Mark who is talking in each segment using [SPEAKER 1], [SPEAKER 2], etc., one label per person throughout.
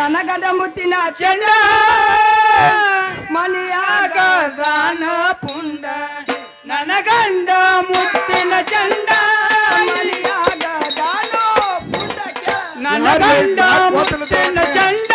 [SPEAKER 1] ನನಗದ ಮುತ್ತಿನ ಚೆಂಡ. ಮನೆಯಾಗ ಪುಂಡ
[SPEAKER 2] ನನಗಂಡ ಮುತ್ತಿನ ಚಂಡ
[SPEAKER 1] ಮನೆಯಾಗ ದಾನ ಪುಂಡ
[SPEAKER 3] ನನಗಂಡ
[SPEAKER 2] ಮುತ್ತಿನ ಚಂಡ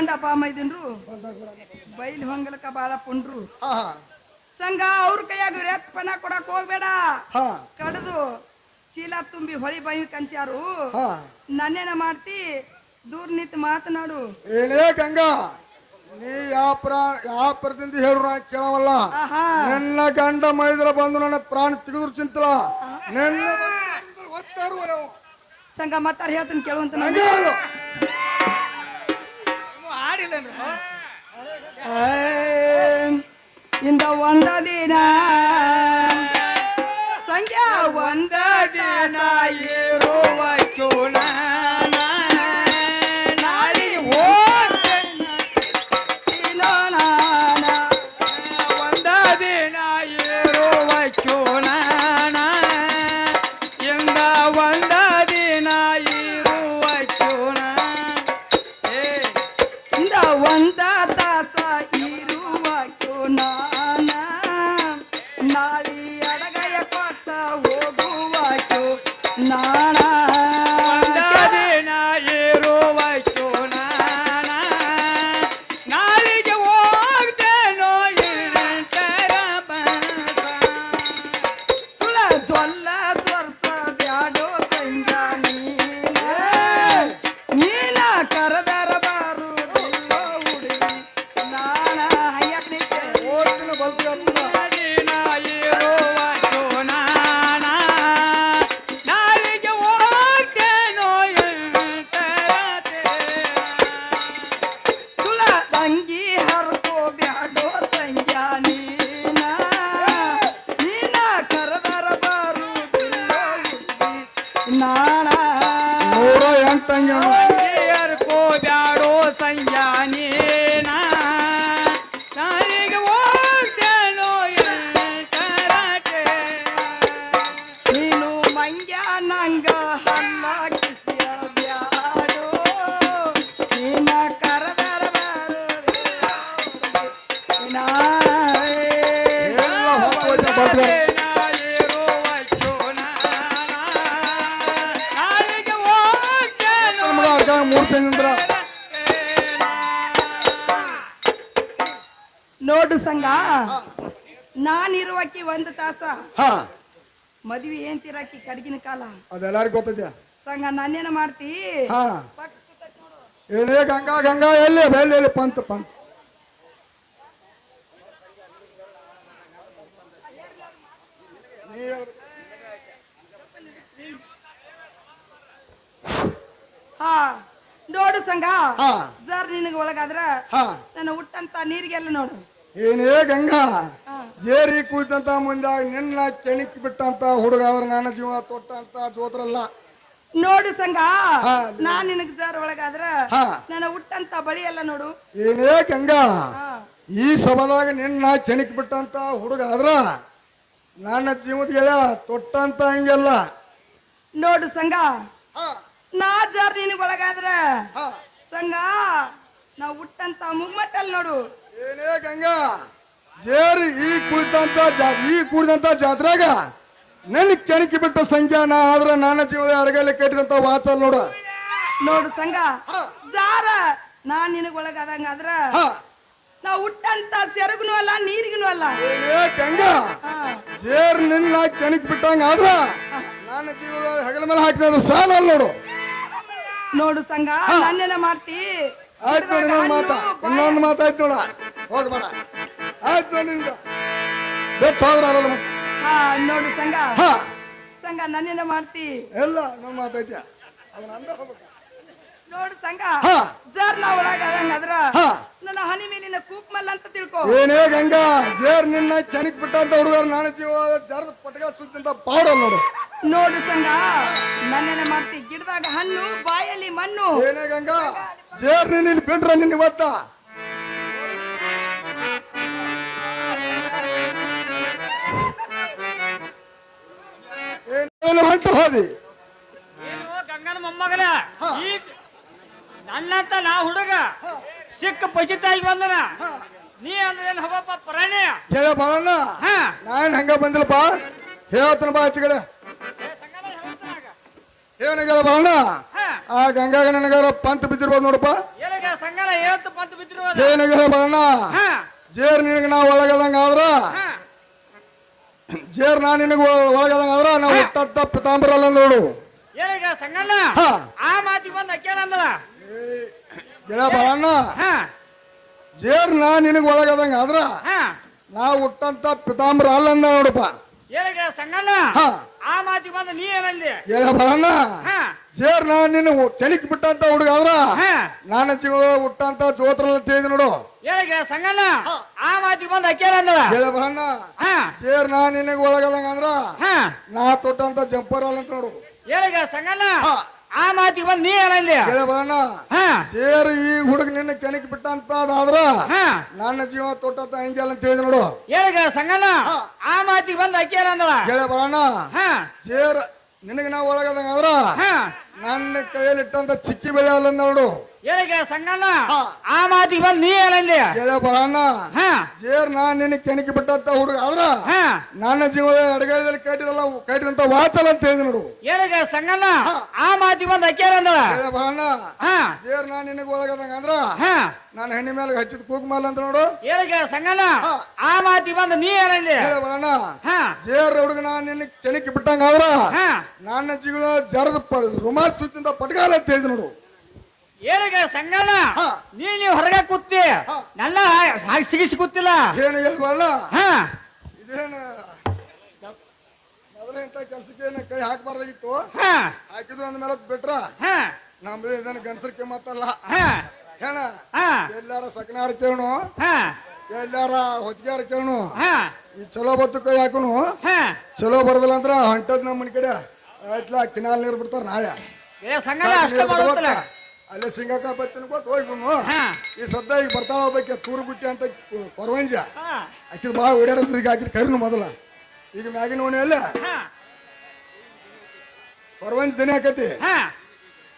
[SPEAKER 1] ಕಂಡಪ್ಪ ಮೈದಿನ್ರು ಬೈಲ್ ಹೊಂಗಲಕ ಬಾಳ ಪುಂಡ್ರು. ಸಂಘ ಅವ್ರ ಕೈಯಾಗ ರೆತ್ಪನ ಕೊಡಕ್ ಹೋಗ್ಬೇಡ. ಕಡದು ಚೀಲ ತುಂಬಿ ಹೊಳಿ ಬೈ ಕನ್ಸ್ಯಾರು ನನ್ನೇನ ಮಾಡ್ತಿ? ದೂರ್ ನಿಂತು ಮಾತನಾಡು.
[SPEAKER 3] ಏನೇ ಗಂಗಾ ನೀ ಯಾವ ಪ್ರಾಣ ಯಾವ ಪ್ರತಿನಿಧಿ ಹೇಳು ನಾ ಕೇಳವಲ್ಲ. ನಿನ್ನ ಗಂಡ ಮೈದ್ರ ಬಂದು ನನ್ನ ಪ್ರಾಣ ತೆಗೆದ್ರು ಚಿಂತಲ. ನಿನ್ನ
[SPEAKER 1] ಸಂಘ ಮತ್ತಾರ ಹೇಳ್ತೀನಿ ಕೇಳುವಂತ இந்த ಒಂದ ದಿನ ಸಂಜೆ ಒಂದ
[SPEAKER 2] ದಿನ ಇರುವ ಚೂಣ ಚೋಣ
[SPEAKER 1] ಇಂದ ಒಂದ ಮದ್ವಿ ಏನ್ ತಿರಕ್ಕಿ ಕಡ್ಗಿನ ಕಾಲ.
[SPEAKER 3] ಅದೆಲ್ಲರಿಗೂ ಗೊತ್ತೈತೆ?
[SPEAKER 1] ಸಂಘ ನಾನೇನ ಮಾಡ್ತಿ?
[SPEAKER 3] ಹಾ.
[SPEAKER 1] ಪಕ್ಷ ಕೂತೈತ್ ನೋಡು.
[SPEAKER 3] ಏನೇ ಗಂಗಾ ಗಂಗಾ ಎಲ್ಲಿ ಬೆಲ್ಲಿ ಎಲ್ಲಿ ಪಂತ ಪಂತ. ನೀ ಹೇಳ್-
[SPEAKER 1] ಹಾ. ನೋಡು ಸಂಘ.
[SPEAKER 3] ಹಾ.
[SPEAKER 1] ಜರ್ ನಿನಗ ಒಳಗಾದ್ರ
[SPEAKER 3] ಹಾ.
[SPEAKER 1] ನನ್ನ ಹುಟ್ಟಂತ ನೀರಿಗೆಲ್ಲ ನೋಡು.
[SPEAKER 3] ಏನೇ ಗಂಗಾ ಜೇರಿ ಕೂತಂತ ಮುಂದಾಗ ನಿನ್ನ ಕೆಣಕ್ ಬಿಟ್ಟಂತ ಹುಡುಗ ಆದ್ರೆ ನನ್ನ ಜೀವ ತೊಟ್ಟಂತ ಜೋತ್ರಲ್ಲ
[SPEAKER 1] ನೋಡು
[SPEAKER 3] ಸಂಗ.
[SPEAKER 1] ನಾನ್ ನಿನಗ್ ಜಾರ ಒಳಗಾದ್ರ. ನನ್ನ ಹುಟ್ಟಂತ ಬಳಿ ಎಲ್ಲ ನೋಡು
[SPEAKER 3] ಏನೇ ಗಂಗಾ ಈ ಸಭದಾಗ ನಿನ್ನ ಕೆಣಕ್ ಬಿಟ್ಟಂತ ಹುಡುಗ ಆದ್ರ ನನ್ನ ಜೀವದ ಗೆಳೆಯ ತೊಟ್ಟಂತ ಹಂಗೆಲ್ಲ
[SPEAKER 1] ನೋಡು ಸಂಘ
[SPEAKER 3] ಹಾ,
[SPEAKER 1] ನಾ ಜಾರ್ ನಿನಗ್ ಒಳಗಾದ್ರ. ಸಂಘ ನಾವ್ ಹುಟ್ಟಂತ ಮುಗ್ಮಟ್ಟಲ್ ನೋಡು
[SPEAKER 3] ಏನೇ ಗಂಗಾ ಜೇರಿ ಈ ಕುಳಿತಂತ ಈ ಕೂಡಿದಂತ ಜಾತ್ರೆಗ ನನ್ನ ಕೆಣಕಿ ಬಿಟ್ಟ ಸಂಖ್ಯಾನ ಆದ್ರ ನನ್ನ ಜೀವದ ಅಡಗಲ್ಲಿ ಕಟ್ಟಿದಂತ ವಾಚಲ್ ನೋಡ.
[SPEAKER 1] ನೋಡು ಸಂಘ. ಜಾರ ನಾನ್ ನಿನಗ್ ಒಳಗಾದಂಗಾದ್ರ
[SPEAKER 3] ಹಾ,
[SPEAKER 1] ನಾ ಹುಟ್ಟಂತ ಸೆರಗುನು ಅಲ್ಲ ನೀರಿಗೂ ಅಲ್ಲ.
[SPEAKER 3] ಏನೇ ಗಂಗ. ಜೇರ್ ನಿನ್ನ ಕೆಣಕಿ ಬಿಟ್ಟಂಗ ಆದ್ರ ನನ್ನ ಜೀವದ ಹೆಗಲ ಮೇಲೆ ಹಾಕಿದ ಸಾಲ ಅಲ್ಲ ನೋಡು
[SPEAKER 1] ನೋಡು ಸಂಘ ನನ್ನೆಲ್ಲ ಮಾಡ್ತಿ.
[SPEAKER 3] ಆಯ್ತು ನೋಡಿ ಮಾತ ಇನ್ನೊಂದು ಮಾತಾಯ್ತು ನೋಡ. ಹೋಗ್ಬೇಡ. ಆಯ್ತು ನೋಡಿ ಬೆಟ್ಟ ಹೋದ್ರಲ್ಲ
[SPEAKER 1] ಹಾ ನೋಡು ಸಂಘ
[SPEAKER 3] ಹಾ.
[SPEAKER 1] ಸಂಘ ನನ್ನೇನ ಮಾಡ್ತಿ.
[SPEAKER 3] ಎಲ್ಲ ನಮ್ಮ ಮಾತೈತಿ ಅದನ್ನ ಅಂದ ಹೋಗ್ಬೇಕು.
[SPEAKER 1] ನೋಡು ಸಂಘ
[SPEAKER 3] ಹಾ.
[SPEAKER 1] ಜರ್ನ ನಾ ಒಳಗಾದಂಗಾದ್ರ
[SPEAKER 3] ಹಾ.
[SPEAKER 1] ನನ್ನ ಹನಿ ಮೇಲಿನ ಕೂಕ್ಮಲ್ ಅಂತ ತಿಳ್ಕೊ.
[SPEAKER 3] ಏನೇ ಗಂಗಾ ಜೇರ್ ನಿನ್ನ ಕೆಣಕ್ ಬಿಟ್ಟಂತ ಹುಡುಗರು ನಾನು ಜೀವ ಜರದ ಪಟಗ ಸುತ್ತಿಂತ ಪಾವಡ ನೋಡು.
[SPEAKER 1] ನೋಡು ಸಂಘ ನನ್ನೇನ ಮಾಡ್ತಿ. ಗಿಡದಾಗ ಹಣ್ಣು ಬಾಯಲ್ಲಿ ಮಣ್ಣು.
[SPEAKER 3] ಏನೇ ಗಂಗಾ ಜೇರ್ ನಿನ್ನ ಇಲ್ಲಿ ಬಿಟ್ರ ನಿನ್ನ ಇವತ್ತ ಏನು ಹೊಂಟು ಹೋದಿ.
[SPEAKER 4] ಏನು ಗಂಗನ ಮೊಮ್ಮಗನ. ಈಗ ನನ್ನಂತ ನಾ ಹುಡುಗ ಸಿಕ್ಕ ಪಚಿತಾಯಿ ಬಂದನ. ನೀ ಅಂದ್ರೆ ಏನ್ ಹೋಗಪ್ಪ ಪ್ರಾಣಿ?
[SPEAKER 3] ಹೇಳ ಬಾಳಣ್ಣ.
[SPEAKER 4] ಹಾ.
[SPEAKER 3] ನಾನು ಹಂಗ ಬಂದಿಲ್ಲಪ್ಪ. ಹೇಳ್ತಾನ ಬಾ ಆಚೆ ಕಡೆ
[SPEAKER 4] ಸಂಗನ ಹೇಳ್ತಾನಾಗ.
[SPEAKER 3] ಏನಾಗ್ಯಾರ ಬಾಳಣ್ಣ? ಆ ಗಂಗಾಗ ನನಗಾರ ಪಂತ್ ಬಿದ್ದಿರ್ಬೋದು ನೋಡಪ್ಪ.
[SPEAKER 4] ಏನಾಗ ಸಂಗನ ಹೇಳ್ತು ಬಂತು ಬಿದ್ದಿರುವದ
[SPEAKER 3] ಏನಾಗ್ಯಾರ ಬಾಳಣ್ಣ? ಜೇರ್ ನಿನಗೆ ನಾ ಒಳಗದಂಗ ಆದ್ರ ಜೇರ್ ನಾ ನಿನಗ ಒಳಗದಂಗ ನಾವು ಹುಟ್ಟತ್ತ ಪಿತಾಂಬರ ಅಲ್ಲ ನೋಡು.
[SPEAKER 4] ಏನೀಗ ಸಂಗಣ್ಣ?
[SPEAKER 3] ಹಾ.
[SPEAKER 4] ಆ ಮಾತಿಗೆ ಬಂದ ಅಕ್ಕೇನ ಅಂದಳ
[SPEAKER 3] ಗೆಳ ಬಾಳಣ್ಣ
[SPEAKER 4] ಹಾ.
[SPEAKER 3] ಜೇರ್ ನಾ ನಿನಗ ಒಳಗದಂಗ ಆದ್ರ
[SPEAKER 4] ಹಾ.
[SPEAKER 3] ನಾ ಹುಟ್ಟಂತ ಪಿತಾಂಬರ ಅಲ್ಲ ಅಂದ ನೋಡಪ್ಪ.
[SPEAKER 4] ಏನೀಗ ಸಂಗಣ್ಣ?
[SPEAKER 3] ಹಾ.
[SPEAKER 4] ಆ ಮಾತಿಗೆ ಬಂದ ನೀ ಏನಂದಿ
[SPEAKER 3] ಗೆಳ ಬರಣ್ಣ
[SPEAKER 4] ಹಾ.
[SPEAKER 3] ಸೇರ್ ನಾ ನಿನ್ನ ಕೆಲಿಕ್ ಬಿಟ್ಟಂತ ಹುಡುಗ ಆದ್ರ
[SPEAKER 4] ಹಾ.
[SPEAKER 3] ನನ್ನ ಜೀವ ಹುಟ್ಟಂತ ಜೋತ್ರಲ್ಲ ತೇಜ್ ನೋಡು.
[SPEAKER 4] ಏನಾಗ ಸಂಗಣ್ಣ ಆ ಮಾತಿಗೆ ಬಂದ ಅಕ್ಕೇನ ಅಂದಳ
[SPEAKER 3] ಹೇಳ ಬರಣ್ಣ
[SPEAKER 4] ಹಾ.
[SPEAKER 3] ಸೇರ್ ನಾ ನಿನಗ ಒಳಗದಂಗ ಅಂದ್ರ
[SPEAKER 4] ಹಾ.
[SPEAKER 3] ನಾ ತೊಟ್ಟಂತ ಜಂಪರ್ ಅಲ್ಲ ಅಂತ ನೋಡು.
[SPEAKER 4] ಏನಾಗ ಸಂಗಣ್ಣ
[SPEAKER 3] ಹಾ.
[SPEAKER 4] ಆ ಮಾತಿಗೆ ಬಂದ್ ನೀ
[SPEAKER 3] ಬಾಳಣ್ಣ
[SPEAKER 4] ಹಾ.
[SPEAKER 3] ಜೇರ್ ಈ ಹುಡುಗ ನಿನ್ನ ಕೆಣಕ್ ಬಿಟ್ಟಂತ ಆದ್ರ
[SPEAKER 4] ಹಾ.
[SPEAKER 3] ನನ್ನ ಜೀವ ತೊಟ್ಟ ಹಿಂಗೆಲ್ಲ ಅಂತ ಹೇಳಿದ್ ನೋಡು.
[SPEAKER 4] ಹೇಳಿ ಸಂಗನ. ಆ ಮಾತಿಗೆ ಬಂದ ಅಕ್ಕಿ ಏನಂದಳ
[SPEAKER 3] ಗೆಳ ಬಾಳಣ್ಣ
[SPEAKER 4] ಹಾ.
[SPEAKER 3] ಜೇರ್ ನಿನಗೆ ನಾ ಒಳಗದಂಗ ಆದ್ರ
[SPEAKER 4] ಹಾ.
[SPEAKER 3] ನನ್ನ ಕೈಯಲ್ಲಿ ಇಟ್ಟಂತ ಚಿಕ್ಕಿ ಬೆಳೆ ಅಲ್ಲ ನೋಡು.
[SPEAKER 4] ಏನಾಗ
[SPEAKER 3] ಸಂಗಣ್ಣ.
[SPEAKER 4] ಆ ಮಾತಿಗೆ ಬಂದ ನೀ ಏನಂದೆ
[SPEAKER 3] ಹೇಳ ಬಾಳಣ್ಣ
[SPEAKER 4] ಹಾ.
[SPEAKER 3] ಜೇರ್ ನಾ ನಿನ್ನ ಕೆಣಕಿ ಬಿಟ್ಟಂತ ಹುಡುಗ ಆದ್ರ
[SPEAKER 4] ಹಾ.
[SPEAKER 3] ನನ್ನ ಜೀವದ ಅಡಗದಲ್ಲಿ ಕಟ್ಟಿದಲ್ಲ ಕಟ್ಟಿದಂತ ವಾಚಲ ಅಂತ ಹೇಳಿದ ನೋಡು.
[SPEAKER 4] ಏನಾಗ
[SPEAKER 3] ಸಂಗಣ್ಣ?
[SPEAKER 4] ಆ ಮಾತಿ ಬಂದ ಅಂದಳ?
[SPEAKER 3] ಗೆಳ ಬಾಳಣ್ಣ
[SPEAKER 4] ಹಾ.
[SPEAKER 3] ಜೇರ್ ನಾ ನಿನಗ ಒಳಗದಂಗ ಅಂದ್ರ
[SPEAKER 4] ಹಾ.
[SPEAKER 3] ನಾನು ಹೆಣ್ಣಿ ಮೇಲೆ ಹಚ್ಚಿದ ಕುಗ್ಮಲ್ಲ ಅಂತ ನೋಡು.
[SPEAKER 4] ಏನಿಗೆ
[SPEAKER 3] ಸಂಗಣ್ಣ.
[SPEAKER 4] ಆ ಮಾತಿ ಬಂದ ನೀ ಏನಂದಿ
[SPEAKER 3] ಗೆಳ ಬಾಳಣ್ಣ
[SPEAKER 4] ಹಾ.
[SPEAKER 3] ಜೇರ್ ಹುಡುಗ ನಾನು ನಿನ್ನ ಕೆಣಕಿ ಬಿಟ್ಟಂಗ ಆದ್ರ
[SPEAKER 4] ಹಾ.
[SPEAKER 3] ನನ್ನ ಜೀವದ ಜರದ ರುಮಾಲ್ ಸುತ್ತಿಂದ ಪಟ್ಗಾಲ ಅಂತ ಹೇಳಿದ ನೋಡು.
[SPEAKER 4] ಏನಾಗ ಸಂಗನ
[SPEAKER 3] ಹಾ.
[SPEAKER 4] ನೀ ನೀವು ಹೊರಗೆ ಕೂತಿ
[SPEAKER 3] ಹಾ.
[SPEAKER 4] ನನ್ನ ಹಾಗೆ ಸಿಗಿಸಿ ಕೂತಿಲ್ಲ.
[SPEAKER 3] ಏನು ಹೇಳ್ಬಾಳ
[SPEAKER 4] ಹಾ.
[SPEAKER 3] ಇದೇನು ಮೊದಲೇ ಇಂಥ ಕೆಲಸಕ್ಕೆ ಏನು ಕೈ ಹಾಕಬಾರ್ದಾಗಿತ್ತು?
[SPEAKER 4] ಹಾ.
[SPEAKER 3] ಹಾಕಿದ್ದು ಅಂದ್ಮೇಲೆ ಬಿಟ್ರ?
[SPEAKER 4] ಹಾ.
[SPEAKER 3] ನಮ್ದು ಇದನ್ನ ಗಂಡಸರಿಕೆ ಮಾತಲ್ಲ
[SPEAKER 4] ಹಾ.
[SPEAKER 3] ಹೇಳ
[SPEAKER 4] ಹಾ.
[SPEAKER 3] ಎಲ್ಲಾರ ಸಕನಾರ ಕೇಳು
[SPEAKER 4] ಹಾ.
[SPEAKER 3] ಎಲ್ಲಾರ ಹೊತ್ತಿಗಾರ ಕೇಳು
[SPEAKER 4] ಹಾ.
[SPEAKER 3] ಈ ಚಲೋ ಬತ್ತು ಕೈ ಹಾಕುನು?
[SPEAKER 4] ಹಾ.
[SPEAKER 3] ಚಲೋ ಬರದಿಲ್ಲ ಅಂದ್ರ ಹೊಂಟದ್ ನಮ್ಮ ಮನೆ ಕಡೆ ಆಯ್ತಲ್ಲ ಕಿನಾಲ್ ನೀರು ಬಿಡ್ತಾರ ನಾಳೆ.
[SPEAKER 4] ಏ ಸಂಗನ ಅಷ್ಟೇ ಮಾಡೋತಲ್ಲ
[SPEAKER 3] ಅಲ್ಲೇ ಸಿಂಗಾಕ ಬತ್ತಿನ ಗೊತ್ತ ಹೋಗಿ
[SPEAKER 4] ಹಾ.
[SPEAKER 3] ಈ ಸದ್ದ ಈಗ ಬರ್ತಾವ ಹೋಗ್ಬೇಕು ತೂರು ಬುಟ್ಟಿ ಅಂತ ಕೊರವಂಜ
[SPEAKER 4] ಹಾ.
[SPEAKER 3] ಆಕಿದ್ ಭಾಳ ಓಡಾಡೋದು ಈಗ ಹಾಕಿದ್ ಕರಿನು ಮೊದಲ. ಈಗ ಮ್ಯಾಗಿನ ಓಣಿ ಅಲ್ಲ.
[SPEAKER 4] ಹಾ.
[SPEAKER 3] ದಿನ ದನಿ ಹಾಕತಿ
[SPEAKER 4] ಹಾ.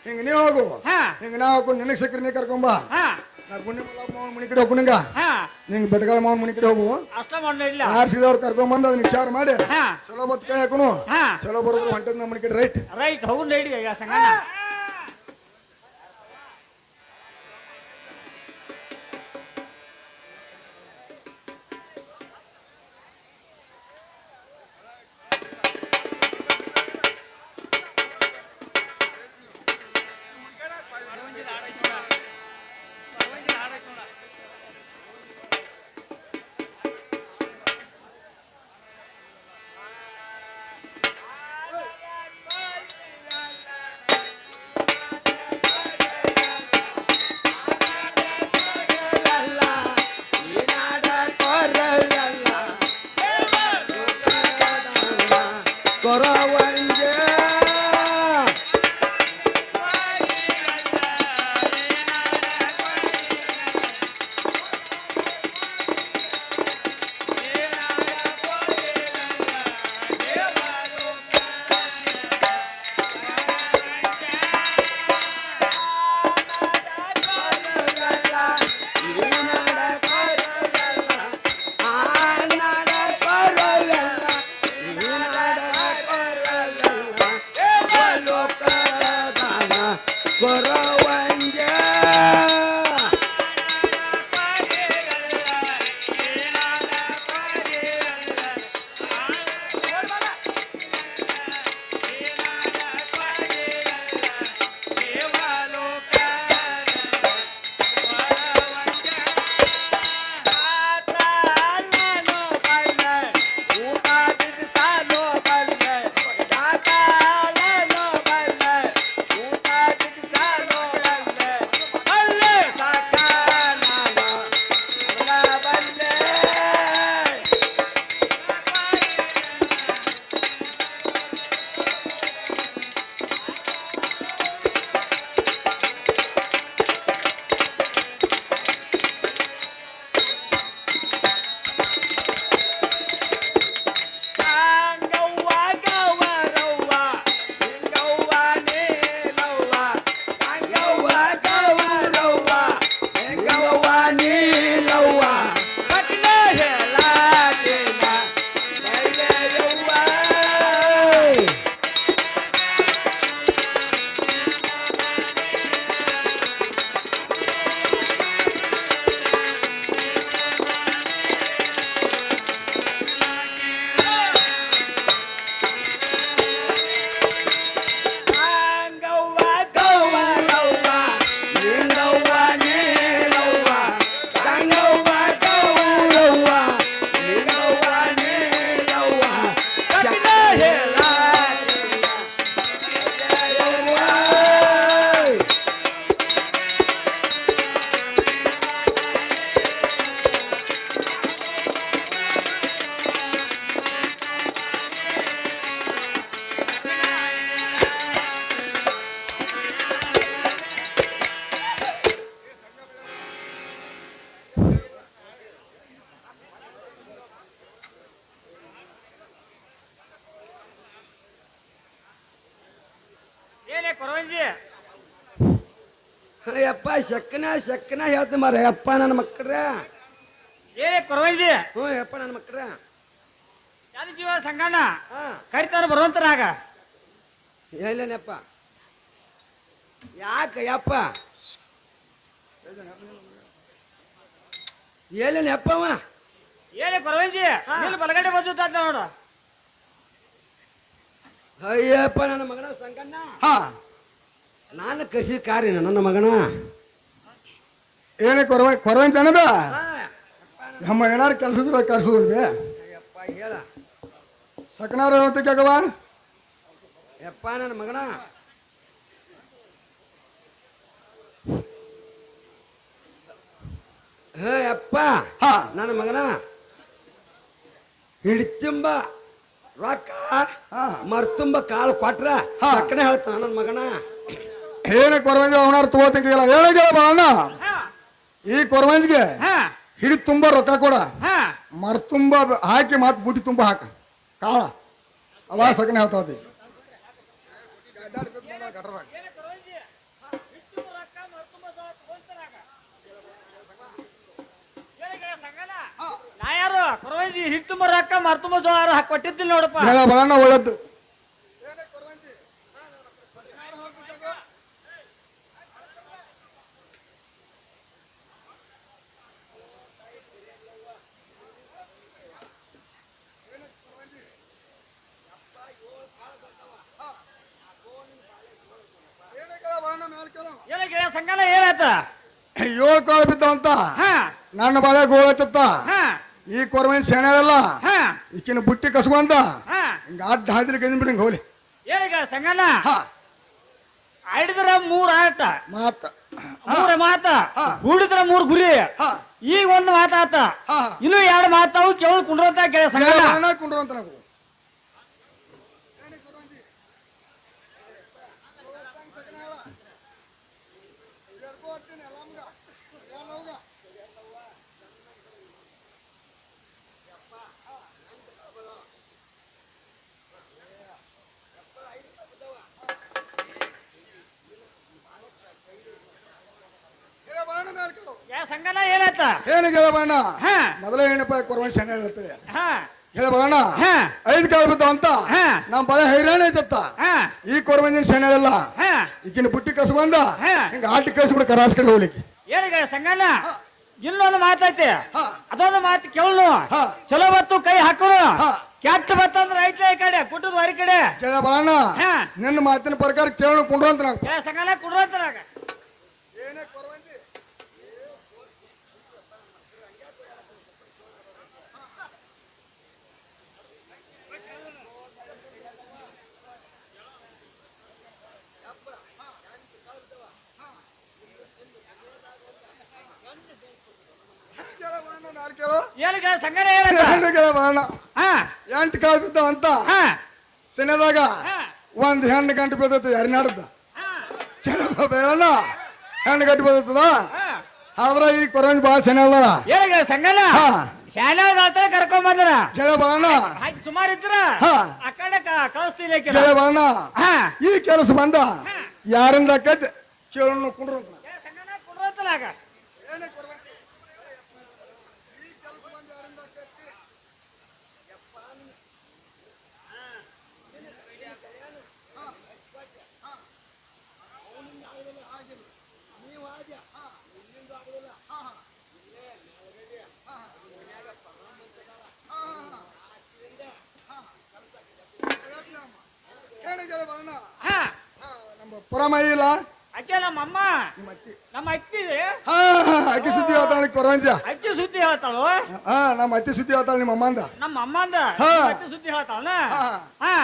[SPEAKER 3] ಹಿಂಗ ನೀ ಹೋಗು.
[SPEAKER 4] ಹಾ.
[SPEAKER 3] ಹಿಂಗ ನಾ ಹೋಗು ನಿನಗ್ ಸಿಕ್ಕ್ರಿ ನೀ ಕರ್ಕೊಂಬ
[SPEAKER 4] ಹಾ.
[SPEAKER 3] ನಾ ಗುಂಡಿ ಮಲ್ಲ ಮಾವನ್ ಮನಿ ಕಡೆ
[SPEAKER 4] ಹಾ.
[SPEAKER 3] ನಿಂಗ್ ಬೆಟ್ಗಳ ಮಾವನ್ ಮನಿ ಕಡೆ ಹೋಗು.
[SPEAKER 4] ಅಷ್ಟ ಮಾಡಿಲ್ಲ
[SPEAKER 3] ಆರ್ಸಿದವ್ರು ಕರ್ಕೊಂಬಂದು ಅದನ್ನ ವಿಚಾರ ಮಾಡಿ.
[SPEAKER 4] ಹಾ.
[SPEAKER 3] ಚಲೋ ಬತ್ ಕೈ ಹಾಕುನು.
[SPEAKER 4] ಹಾ.
[SPEAKER 3] ಚಲೋ ಬರೋದ್ರ ಹೊಂಟದ್ ನಮ್ಮ ಮನಿ ಕಡೆ ರೈಟ್.
[SPEAKER 4] ರೈಟ್ ಹೋಗಿ ನಡಿ ಈಗ ಸಂಗನ
[SPEAKER 5] ಯಪ್ಪ ಶಕ್ಕನ ಶಕ್ಕನ ಹೇಳ್ತ ಮಾರ ಯಪ್ಪ ನನ್ನ ಮಕ್ಕಳ
[SPEAKER 4] ಏ ಕೊರವಂಜಿ
[SPEAKER 5] ಹ್ಞೂ ಯಪ್ಪ ನನ್ನ ಮಕ್ಕಳ
[SPEAKER 4] ಯಾರು ಜೀವ ಸಂಗಣ್ಣ
[SPEAKER 5] ಹಾ.
[SPEAKER 4] ಕರಿತಾನ ಬರುವಂತರಾಗ
[SPEAKER 5] ಹೇಳಪ್ಪ ಯಾಕ ಯಪ್ಪ? ಎಲ್ಲೇನ ಯಪ್ಪ ಅವ.
[SPEAKER 4] ಏನೇ ಕೊರವಂಜಿ ಬಲಗಡೆ ಬಲಗಡೆ ಬಜುತ್ತ ನೋಡು.
[SPEAKER 5] ಅಯ್ಯಪ್ಪ ನನ್ನ ಮಗನ ಸಂಗಣ್ಣ.
[SPEAKER 3] ಹಾ.
[SPEAKER 5] ನಾನು ಕರ್ಸಿದ ಕಾರ್ಯ ನನ್ನ ಮಗನ?
[SPEAKER 3] ಏನೇ ಕೊರವ ಕೊರವೆ ಅನ್ನದ? ನಮ್ಮ ಏನಾರು ಕೆಲಸದ್ರ ಕರ್ಸಿದ್ರಿ
[SPEAKER 5] ಹೇಳ.
[SPEAKER 3] ಸಕನಾರ ಹೇಳ್ತಕ್ಕವ
[SPEAKER 5] ಯಪ್ಪ ನನ್ನ ಮಗನ. ಹೇ ಅಪ್ಪ
[SPEAKER 3] ಹಾ.
[SPEAKER 5] ನನ್ನ ಮಗನ. ಹಿಡಿತುಂಬ ರೊಕ್ಕ
[SPEAKER 3] ಹಾ.
[SPEAKER 5] ಮರ್ತುಂಬ ಕಾಳು ಕೊಟ್ರ
[SPEAKER 3] ಹಾ.
[SPEAKER 5] ಸಕ್ಕನೆ ಹೇಳ್ತಾನ ನನ್ನ ಮಗನ.
[SPEAKER 3] ಏನೇ ಕೊರವಂಜ ಅವನಾರು ತಗೋತಂಕ ಹೇಳ ಹೇಳ ಬಾಳಣ್ಣ. ಈ ಕೊರವಂಜ್ಗೆ ಹಿಡಿ ತುಂಬ ರೊಕ್ಕ ಕೊಡ.
[SPEAKER 4] ಮರ
[SPEAKER 3] ಮರ್ತುಂಬ ಹಾಕಿ ಮತ್ತೆ ಬುಟ್ಟಿ ತುಂಬ ಹಾಕ. ಕಾಳ. ಅವಾ ಸಗಣಿ ಹೇಳ್ತಾವತಿ
[SPEAKER 4] ನಾ ಯಾರು? ಕೊರವಂಜಿ ಹಿಟ್ಟು ರೊಕ್ಕ ಮರ್ತುಂಬ ಜೋರ ಕೊಟ್ಟಿದ್ದಿಲ್ಲ ನೋಡಪ್ಪ.
[SPEAKER 3] ಹೇಳ ಬಾಳಣ್ಣ ಒಳ್ಳೇದು.
[SPEAKER 4] ಸಂಗನ ಏನಾಯ್ತ
[SPEAKER 3] ಏಳು ಕಾಳು ಬಿದ್ದಾವಂತ
[SPEAKER 4] ಹಾ.
[SPEAKER 3] ನನ್ನ ಬಾಳೆ ಗೋಳತ್ತ
[SPEAKER 4] ಹಾ.
[SPEAKER 3] ಈ ಕೊರವಂಜಿ ಸೆಣೆಲ್ಲ
[SPEAKER 4] ಹಾ.
[SPEAKER 3] ಈಕಿನ ಬುಟ್ಟಿ ಕಸ್ಕೊಂತ
[SPEAKER 4] ಹಾ.
[SPEAKER 3] ಹಿಂಗ ಅಡ್ಡ ಹಾದ್ರಿ ಗಂಜಿ ಬಿಡಿ ಹೋಲಿ
[SPEAKER 4] ಏನಿಗ ಸಂಗನ
[SPEAKER 3] ಹಾ.
[SPEAKER 4] ಆಡಿದ್ರ ಮೂರ್ ಆಟ.
[SPEAKER 3] ಮಾತ.
[SPEAKER 4] ಮೂರ ಮಾತ. ಹೂಡಿದ್ರ ಮೂರ್ ಗುರಿ.
[SPEAKER 3] ಹಾ.
[SPEAKER 4] ಈಗ ಒಂದು ಮಾತಾತ.
[SPEAKER 3] ಹಾ.
[SPEAKER 4] ಇನ್ನು ಎರಡು ಮಾತಾವು ಕೇಳ ಕುಂಡ್ರಂತ ಕೇಳ ಸಂಗನ
[SPEAKER 3] ಕುಂಡ್ರಂತ ಕುಂಡ್ರು ಅಂತ ನಾವು
[SPEAKER 4] ಏ ಸಂಗನ ಏನಾಯ್ತ?
[SPEAKER 3] ಏನಿಗೆ ಬಣ್ಣ
[SPEAKER 4] ಹಾ.
[SPEAKER 3] ಮೊದಲ ಏನಪ್ಪ ಕೊರವಂಜಿ ಸೆಣೆ ಹೇಳ್ತಾರೆ?
[SPEAKER 4] ಹಾ.
[SPEAKER 3] ಹೇಳ ಬಣ್ಣ
[SPEAKER 4] ಹಾ.
[SPEAKER 3] ಐದು ಕಾಳು ಬಿದ್ದಾವಂತ
[SPEAKER 4] ಹಾ.
[SPEAKER 3] ನಮ್ಮ ಬಳೆ ಹೈರಾಣ ಐತತ್ತ
[SPEAKER 4] ಹಾ.
[SPEAKER 3] ಈ ಕೊರವಂಜಿನ ಸೆಣೆಲ್ಲ
[SPEAKER 4] ಹಾ.
[SPEAKER 3] ಈಗಿನ ಬುಟ್ಟಿ ಕಸ್ಕೊಂಡ. ಹಿಂಗ ಆಟ ಕಳ್ಸಿಬಿಡ ಕರಾಸ್ ಕಡೆ ಹೋಗ್ಲಿಕ್ಕೆ.
[SPEAKER 4] ಏನಿಗ ಸಂಗಣ್ಣ. ಇನ್ನೊಂದು ಮಾತೈತಿ.
[SPEAKER 3] ಹಾ.
[SPEAKER 4] ಅದೊಂದು ಮಾತು ಕೇಳು
[SPEAKER 3] ಹಾ.
[SPEAKER 4] ಚಲೋ ಬತ್ತು ಕೈ ಹಾಕೋರು
[SPEAKER 3] ಹಾ.
[SPEAKER 4] ಕೆಟ್ಟ ಬತ್ತಂದ್ರ ಐತ್ಲ ಈ ಕಡೆ ಕುಟ್ಟದ ಹೊರ ಕಡೆ.
[SPEAKER 3] ಕೇಳ ಬಾಣ
[SPEAKER 4] ಹಾ.
[SPEAKER 3] ನಿನ್ನ ಮಾತಿನ ಪ್ರಕಾರ ಕೇಳ ಕುಂಡ್ರಂತ
[SPEAKER 4] ಏ ಸಂಗಣ್ಣ ಕುಡ್ರಂತರಾಗ
[SPEAKER 3] ಏನೇ ಕೊರವಂಜಿ
[SPEAKER 4] ಏನಿಗ ಸಂಗಣ್ಣ ಏನಂತ ಹಾ.
[SPEAKER 3] ಎಂಟು ಕಾಳು ಬಿದ್ದಾವ ಅಂತ.
[SPEAKER 4] ಹಾ.
[SPEAKER 3] ಸೆನೆದಾಗ ಒಂದು ಹೆಣ್ಣು ಗಂಟು ಬಿದ್ದೈತಿ ಹರಿನಾಡ್ದ ಕೆಲವು ಬೇಳಣ್ಣ ಹೆಣ್ಣು ಗಂಟು ಬಿದ್ದೈತದ? ಆದ್ರ ಈ ಕೊರಂಜ್ ಬಾ ಸೆನೆ ಅಲ್ಲ ಹಾ.
[SPEAKER 4] ಶಾಲೆ ಆತ ಕರ್ಕೊಂಡ್ ಬಂದ್ರ
[SPEAKER 3] ಚಲೋ ಬಾಣ
[SPEAKER 4] ಆಯ್ತು ಸುಮಾರು ಇದ್ರ?
[SPEAKER 3] ಹಾ.
[SPEAKER 4] ಆ ಕಡೆ ಕ- ಕಳಿಸ್ತೀನಿ
[SPEAKER 3] ಈ ಕೆಲಸ ಬಂದ ಯಾರಿಂದ ಕದ್ದು? ಕೇಳನ್ನು ಕುಂಡ್ರು ಅಂತ
[SPEAKER 4] ಏ ಸಂಗಣ್ಣ ಕುಡ್ರಂತರಾಗ
[SPEAKER 3] ಏನೇ ಕೊರವಂಜಿ ಈ ಕೆಲಸ ಬಂದ ಯಾರಿಂದ ಕತ್ತಿ ಏನು ಕೇಳ ಬಾಣ
[SPEAKER 4] ಹಾ
[SPEAKER 3] ನಮ್ಮ ಪುರಮ ಇಲ್ಲ?
[SPEAKER 4] ಅಕ್ಕೆ ನಮ್ಮ ಅಮ್ಮ
[SPEAKER 3] ನಿಮ್ಮ ಅತ್ತಿ
[SPEAKER 4] ನಮ್ಮ ಅಕ್ಕಿ
[SPEAKER 3] ಹಾ ಅಕ್ಕಿ ಸುದ್ದಿ ಹೇಳ್ತಾಳ ಕೊರಂಜ
[SPEAKER 4] ಅಕ್ಕಿ ಸುದ್ದಿ ಹೇಳ್ತಾಳು.
[SPEAKER 3] ಹಾ ನಮ್ಮ ಅತ್ತಿ ಸುದ್ದಿ ಹೇಳ್ತಾಳ ನಿಮ್ಮ ಅಮ್ಮಂದ.
[SPEAKER 4] ನಮ್ಮ ಅಮ್ಮಂದ?
[SPEAKER 3] ಹಾ.
[SPEAKER 4] ಅಕ್ಕಿ ಸುದ್ದಿ ಹೇಳ್ತಾಳ
[SPEAKER 3] ಹಾ.
[SPEAKER 4] ಹಾ.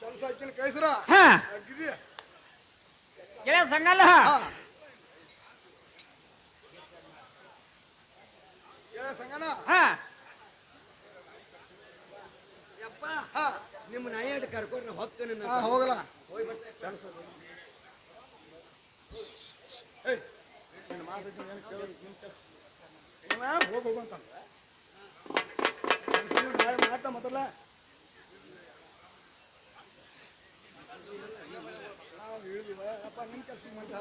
[SPEAKER 3] ಕೆಲಸ ಅಕ್ಕಿನ ಕೈಸ್ರ?
[SPEAKER 4] ಹಾ. ಗೆಳೆಯ ಸಂಗಲ್ಲ
[SPEAKER 3] ಹಾ. ಏ ಸಂಗನ
[SPEAKER 4] ಹಾ.
[SPEAKER 5] ಯಪ್ಪ
[SPEAKER 3] ಹಾ
[SPEAKER 5] ನಿಮ್ಮ ನಾಯಿ ಕರ್ಕೊಂಡು ಹೋಗ್ತೇನೆ
[SPEAKER 3] ಹಾ ಹೋಗಲ್ಲ. ನಿನ್ನ ಮಾತು ಮೊದಲ ನಾವು ಹೇಳಿದಿವ ಅಪ್ಪ ನಿಮ್ಮ ಕೆಲಸ ಮಂದಿ